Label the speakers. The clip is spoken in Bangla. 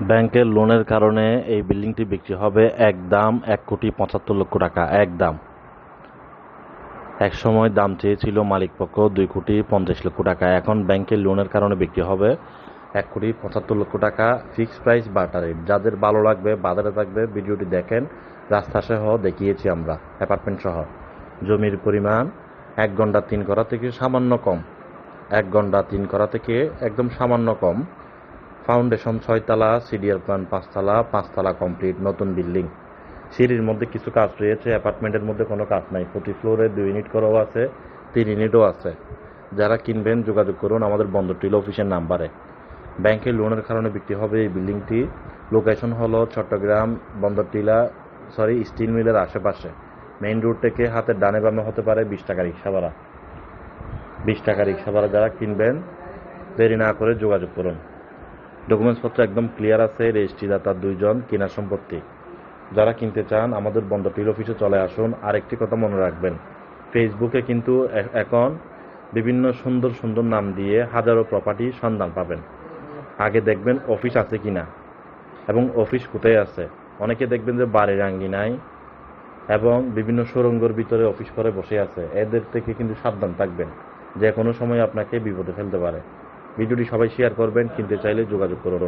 Speaker 1: ব্যাংকের লোনের কারণে এই বিল্ডিংটি বিক্রি হবে এক দাম এক কোটি পঁচাত্তর লক্ষ টাকা, এক দাম। এক সময় দাম চেয়েছিল মালিকপক্ষ দুই কোটি পঞ্চাশ লক্ষ টাকা, এখন ব্যাংকের লোনের কারণে বিক্রি হবে এক কোটি পঁচাত্তর লক্ষ টাকা ফিক্সড প্রাইস বাটা রেট। যাদের ভালো লাগবে, বাজারে থাকবে, ভিডিওটি দেখেন, রাস্তা সহ দেখিয়েছি আমরা, অ্যাপার্টমেন্ট সহ। জমির পরিমাণ এক ঘণ্টা তিন করা থেকে সামান্য কম, এক ঘণ্টা তিন করা থেকে একদম সামান্য কম। ফাউন্ডেশন ছয়তলা, সিডিআর প্ল্যান পাঁচতলা পাঁচতলা কমপ্লিট, নতুন বিল্ডিং। সিঁড়ির মধ্যে কিছু কাজ রয়েছে, অ্যাপার্টমেন্টের মধ্যে কোনো কাজ নাই। প্রতি ফ্লোরে দুই ইউনিট করেও আছে, তিন ইউনিটও আছে। যারা কিনবেন, যোগাযোগ করুন আমাদের বন্দরটিল অফিসের নাম্বারে। ব্যাংকের লোনের কারণে বিক্রি হবে এই বিল্ডিংটি। লোকেশন হলো চট্টগ্রাম বন্দরটিলা, সরি, স্টিল মিলের আশেপাশে। মেইন রোড থেকে হাতের ডানে বামে হতে পারে বিশ টাকা রিক্সা ভাড়া। বিশ টাকা রিক্সা ভাড়া যারা কিনবেন, দেরি না করে যোগাযোগ করুন। ডকুমেন্টসপত্র একদম ক্লিয়ার আছে রেজিস্ট্রিদাতা দুইজন, কেনার সম্পত্তি। যারা কিনতে চান, আমাদের বন্দরটির অফিসে চলে আসুন। আরেকটি কথা মনে রাখবেন ফেসবুকে কিন্তু এখন বিভিন্ন সুন্দর সুন্দর নাম দিয়ে হাজারো প্রপার্টি সন্ধান পাবেন। আগে দেখবেন অফিস আছে কি না এবং অফিস কোথায় আছে। অনেকে দেখবেন যে বাড়ির আঙ্গিনায় এবং বিভিন্ন সুরঙ্গর ভিতরে অফিস করে বসে আছে। এদের থেকে কিন্তু সাবধান থাকবেন যে কোনো সময় আপনাকে বিপদে ফেলতে পারে। ভিডিওটি সবাই শেয়ার করবেন কিনতে চাইলে যোগাযোগ করুন।